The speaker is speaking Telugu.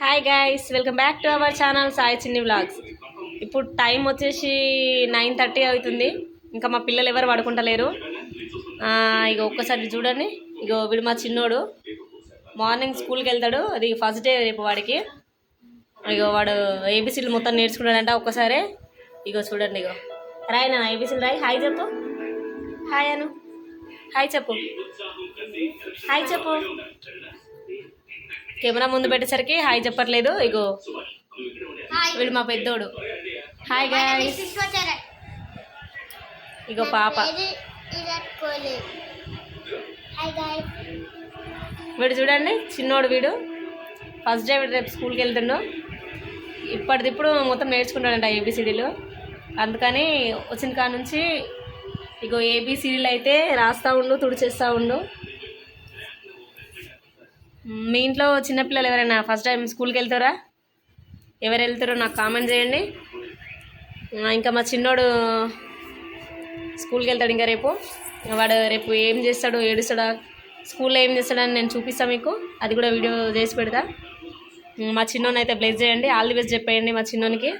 Hi guys welcome back to our channel Sai Chinni vlogs ఇప్పుడు టైం వచ్చేసి నైన్ థర్టీ అవుతుంది. ఇంకా మా పిల్లలు ఎవరు పడుకుంటలేరు. ఇక ఒక్కసారి చూడండి. ఇగో వీడు మా చిన్నోడు. మార్నింగ్ స్కూల్కి వెళ్తాడు. అది ఫస్ట్ డే రేపు వాడికి. ఇగో వాడు ఏబీసీలు మొత్తం నేర్చుకున్నాడంట ఒక్కసారి. ఇగో చూడండి ఇగో. రాయ్ నా ఏబీసీలు రాయ్. హాయ్ చెప్పు. హాయ్ అను. హాయ్ చెప్పు. హాయ్ చెప్పు. కెమెరా ముందు పెట్టేసరికి హాయ్ చెప్పట్లేదు. ఇగో వీడు మా పెద్దోడు. హాయ్ గాయస్ ఇగో పాప. వీడు చూడండి చిన్నోడు వీడు. ఫస్ట్ డే వీడు రేపు స్కూల్కి వెళ్తుండు. ఇప్పటిదిప్పుడు మొత్తం నేర్చుకుంటాడంట ఏబిసిడీలు అందుకని వచ్చిన కాడ నుంచి ఇగో ఏబిసిడీలు అయితే రాస్తూ ఉండు తుడిచేస్తూ ఉండు. మీ ఇంట్లో చిన్నపిల్లలు ఎవరైనా ఫస్ట్ టైం స్కూల్కి వెళ్తారా? ఎవరు వెళ్తారో నాకు కామెంట్ చేయండి. ఇంకా మా చిన్నోడు స్కూల్కి వెళ్తాడు ఇంకా రేపు. వాడు రేపు ఏం చేస్తాడు ఏడుస్తాడా స్కూల్లో ఏం చేస్తాడని నేను చూపిస్తాను మీకు. అది కూడా వీడియో చేసి పెడతా. మా చిన్నోని అయితే బ్లెస్ చేయండి. ఆల్ ది బెస్ట్ చెప్పేయండి మా చిన్నోనికి.